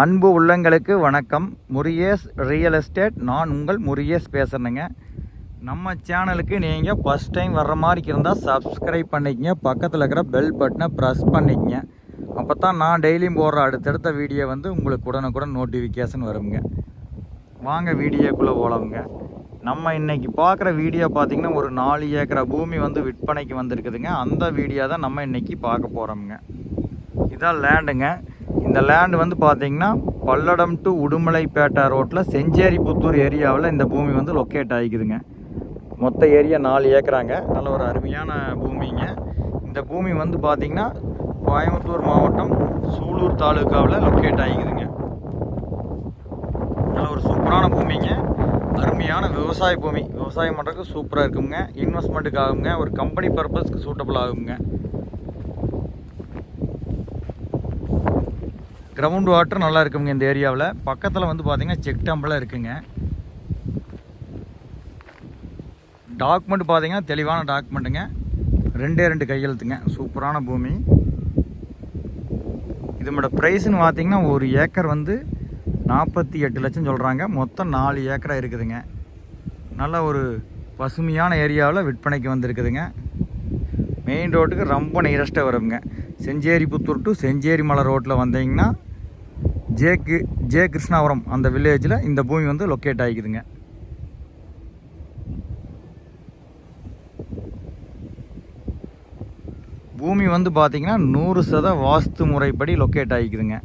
அன்பு உள்ளங்களுக்கு வணக்கம். முரியேஸ் ரியல் எஸ்டேட் நான் உங்கள் முரியேஸ் பேசுகிறேங்க நம்ம சேனலுக்கு நீங்கள் ஃபஸ்ட் டைம் வர்ற மாதிரி இருந்தால் சப்ஸ்கிரைப் பண்ணிக்கங்க. பக்கத்தில் இருக்கிற பெல் பட்டனை ப்ரெஸ் பண்ணிக்கங்க. அப்போ தான் நான் டெய்லியும் போடுற அடுத்தடுத்த வீடியோ வந்து உங்களுக்கு உடனுக்குடன் நோட்டிஃபிகேஷன் வருங்க. வாங்க வீடியோக்குள்ளே போகலாமுங்க நம்ம இன்றைக்கி பார்க்குற வீடியோ பார்த்தீங்கன்னா ஒரு நாலு ஏக்கரை பூமி வந்து விற்பனைக்கு வந்திருக்குதுங்க. அந்த வீடியோ தான் நம்ம இன்றைக்கி பார்க்க போகிறோமுங்க இதான் லேண்டுங்க இந்த லேண்டு வந்து பார்த்தீங்கன்னா பல்லடம் டு உடுமலைப்பேட்டை ரோட்டில் செஞ்சேரிபுத்தூர் ஏரியாவில் இந்த பூமி வந்து லொக்கேட் ஆகிக்குதுங்க மொத்த ஏரியா நாலு ஏக்கராங்க. நல்ல ஒரு அருமையான பூமிங்க. இந்த பூமி வந்து பார்த்தீங்கன்னா கோயம்புத்தூர் மாவட்டம் சூலூர் தாலுக்காவில் லொக்கேட் ஆகிக்குதுங்க நல்ல ஒரு சூப்பரான பூமிங்க. அருமையான விவசாய பூமி. விவசாயம் பண்ணுறதுக்கு சூப்பராக இருக்குங்க. இன்வெஸ்ட்மெண்ட்டுக்கு ஆகுங்க ஒரு கம்பெனி பர்பஸ்க்கு சூட்டபிள் ஆகுங்க. கிரவுண்ட் வாட்டர் நல்லா இருக்குங்க இந்த ஏரியாவில். பக்கத்தில் வந்து பார்த்தீங்கன்னா செக் டம்பெல்லாம் இருக்குங்க. டாக்குமெண்ட் பார்த்தீங்கன்னா தெளிவான டாக்குமெண்ட்டுங்க ரெண்டே ரெண்டு கையெழுத்துங்க சூப்பரான பூமி. இதோட ப்ரைஸ்னு பார்த்தீங்கன்னா ஒரு ஏக்கர் வந்து நாற்பத்தி எட்டு லட்சம் சொல்கிறாங்க மொத்தம் நாலு ஏக்கராக இருக்குதுங்க. நல்ல ஒரு பசுமையான ஏரியாவில் விற்பனைக்கு வந்திருக்குதுங்க. மெயின் ரோட்டுக்கு ரொம்ப நியரஸ்ட்டாக வருங்க செஞ்சேரி புத்தூர் டு செஞ்சேரி மலை ரோட்டில் வந்தீங்கன்னா ஜே ஜே கிருஷ்ணாபுரம் அந்த வில்லேஜில் இந்த பூமி வந்து லொக்கேட் ஆகிக்குதுங்க. பூமி வந்து பார்த்தீங்கன்னா நூறு சத வாஸ்து முறைப்படி லொக்கேட் ஆகிக்குதுங்க.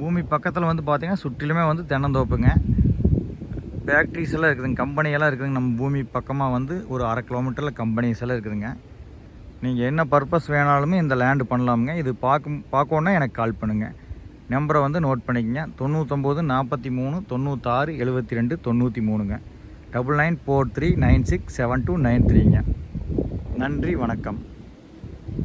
பூமி பக்கத்தில் வந்து பார்த்தீங்கன்னா சுற்றிலுமே வந்து தென்னந்தோப்புங்க. ஃபேக்ட்ரிஸ் எல்லாம் இருக்குதுங்க. கம்பெனியெல்லாம் இருக்குதுங்க. நம்ம பூமி பக்கமாக வந்து ஒரு அரை கிலோமீட்டரில் கம்பெனிஸ் எல்லாம் இருக்குதுங்க. நீங்கள் என்ன பர்பஸ் வேணாலுமே இந்த லேண்டு பண்ணலாமுங்க. இது பார்க்க பார்க்கணுன்னா எனக்கு கால் பண்ணுங்கள் நம்பரை வந்து நோட் பண்ணிக்கங்க. தொண்ணூத்தொம்பது நாற்பத்தி மூணு தொண்ணூத்தாறு எழுபத்தி ரெண்டு தொண்ணூற்றி மூணுங்க double nine four three nine six seven two nine த்ரீங்க நன்றி வணக்கம்.